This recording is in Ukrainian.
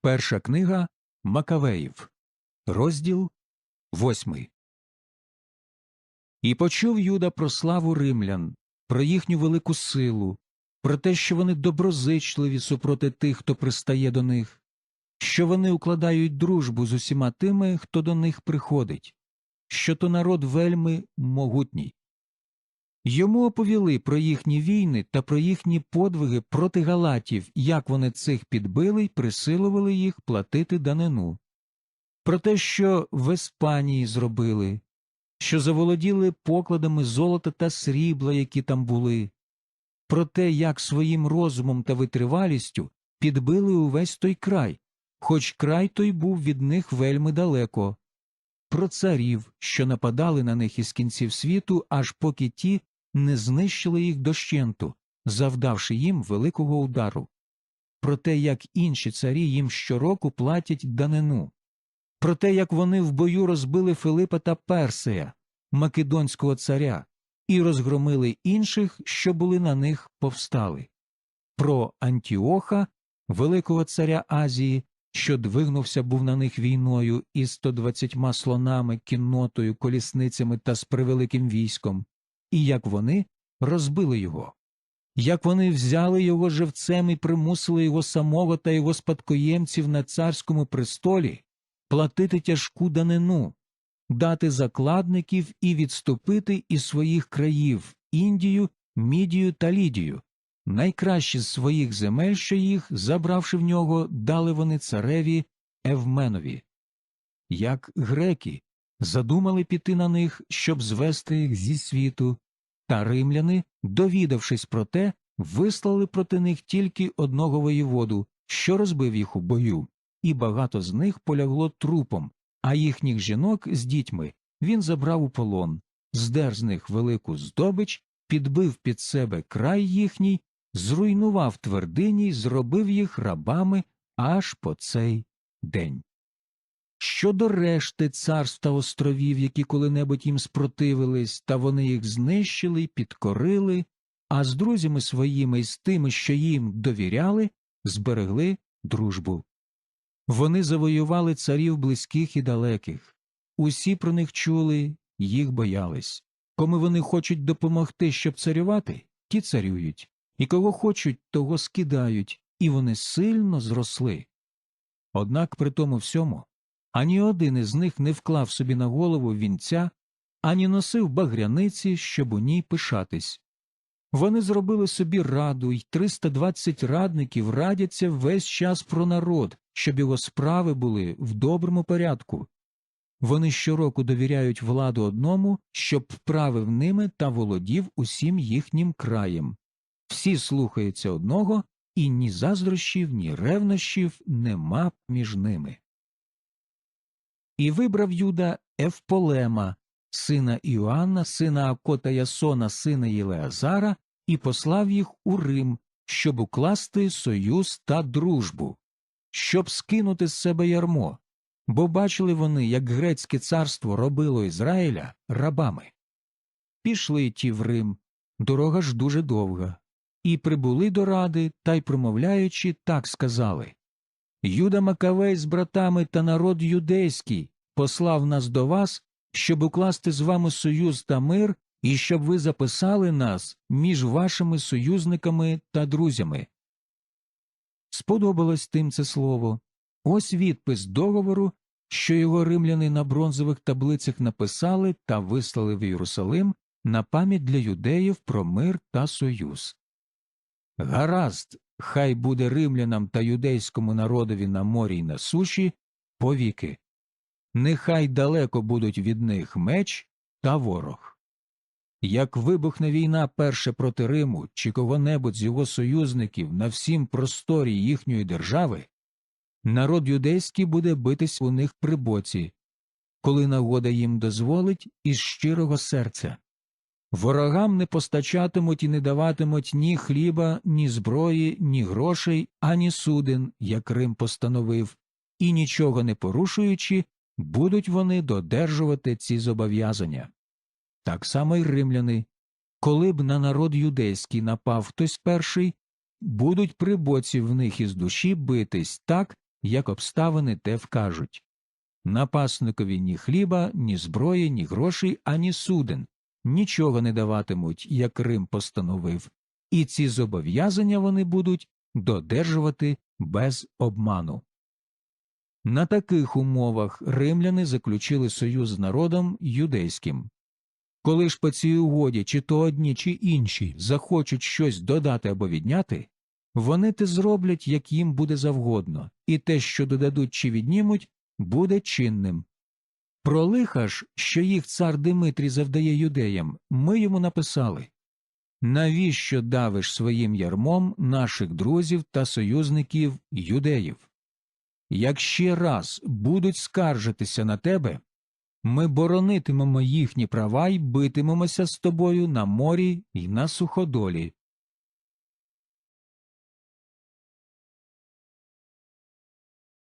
Перша книга Макавеїв, розділ восьмий. І почув Юда про славу римлян, про їхню велику силу, про те, що вони доброзичливі супроти тих, хто пристає до них, що вони укладають дружбу з усіма тими, хто до них приходить, що то народ вельми могутній. Йому оповіли про їхні війни та про їхні подвиги проти галатів, як вони цих підбили й присилували їх платити данину, про те, що в Іспанії зробили, що заволоділи покладами золота та срібла, які там були, про те, як своїм розумом та витривалістю підбили увесь той край, хоч край той був від них вельми далеко, про царів, що нападали на них із кінців світу, аж поки ті не знищили їх дощенту, завдавши їм великого удару, про те, як інші царі їм щороку платять данину, про те, як вони в бою розбили Филипа та Персея, македонського царя, і розгромили інших, що були на них повстали, про Антіоха, великого царя Азії, що двигнувся був на них війною із 120 слонами, кіннотою, колісницями та з превеликим військом, і як вони розбили його, як вони взяли його живцем і примусили його самого та його спадкоємців на царському престолі платити тяжку данину, дати закладників і відступити із своїх країв Індію, Мідію та Лідію. Найкращі з своїх земель, що їх, забравши в нього, дали вони цареві Евменові. Як греки задумали піти на них, щоб звести їх зі світу, та римляни, довідавшись про те, вислали проти них тільки одного воєводу, що розбив їх у бою, і багато з них полягло трупом, а їхніх жінок з дітьми він забрав у полон, здер з них велику здобич, підбив під себе край їхній, зруйнував твердині й зробив їх рабами аж по цей день. Щодо решти царств та островів, які коли-небудь їм спротивились, та вони їх знищили й підкорили, а з друзями своїми і з тими, що їм довіряли, зберегли дружбу. Вони завоювали царів близьких і далеких, усі про них чули, їх боялись. Кому вони хочуть допомогти, щоб царювати, ті царюють, і кого хочуть, того скидають, і вони сильно зросли. Однак при тому всьому ані один із них не вклав собі на голову вінця, ані носив багряниці, щоб у ній пишатись. Вони зробили собі раду, й 320 радників радяться весь час про народ, щоб його справи були в доброму порядку. Вони щороку довіряють владу одному, щоб правив ними та володів усім їхнім краєм. Всі слухаються одного, і ні заздрощів, ні ревнощів нема між ними. І вибрав Юда Евполема, сина Іоанна, сина Акота Ясона, сина Єлеазара, і послав їх у Рим, щоб укласти союз та дружбу, щоб скинути з себе ярмо, бо бачили вони, як грецьке царство робило Ізраїля рабами. Пішли ті в Рим, дорога ж дуже довга, і прибули до ради, та й промовляючи, так сказали Юда Макавей з братами та народ юдейський послав нас до вас, щоб укласти з вами союз та мир, і щоб ви записали нас між вашими союзниками та друзями. Сподобалось тим це слово. Ось відпис договору, що його римляни на бронзових таблицях написали та вислали в Єрусалим на пам'ять для юдеїв про мир та союз. Гаразд, хай буде римлянам та юдейському народові на морі й на суші повіки. Нехай далеко будуть від них меч та ворог. Як вибухне війна перше проти Риму чи кого-небудь з його союзників на всім просторі їхньої держави, народ юдейський буде битись у них при боці, коли нагода їм дозволить із щирого серця. Ворогам не постачатимуть і не даватимуть ні хліба, ні зброї, ні грошей, ані суден, як Рим постановив, і нічого не порушуючи, будуть вони додержувати ці зобов'язання. Так само й римляни, коли б на народ юдейський напав хтось перший, будуть при боці в них із душі битись так, як обставини те вкажуть. Напасникові ні хліба, ні зброї, ні грошей, ані суден нічого не даватимуть, як Рим постановив, і ці зобов'язання вони будуть додержувати без обману. На таких умовах римляни заключили союз з народом юдейським. Коли ж по цій угоді чи то одні, чи інші захочуть щось додати або відняти, вони те зроблять, як їм буде завгодно, і те, що додадуть чи віднімуть, буде чинним. Про лиха ж, що їх цар Димитрій завдає юдеям, ми йому написали Навіщо давиш своїм ярмом наших друзів та союзників юдеїв? Як ще раз будуть скаржитися на тебе, ми боронитимемо їхні права й битимемося з тобою на морі й на суходолі.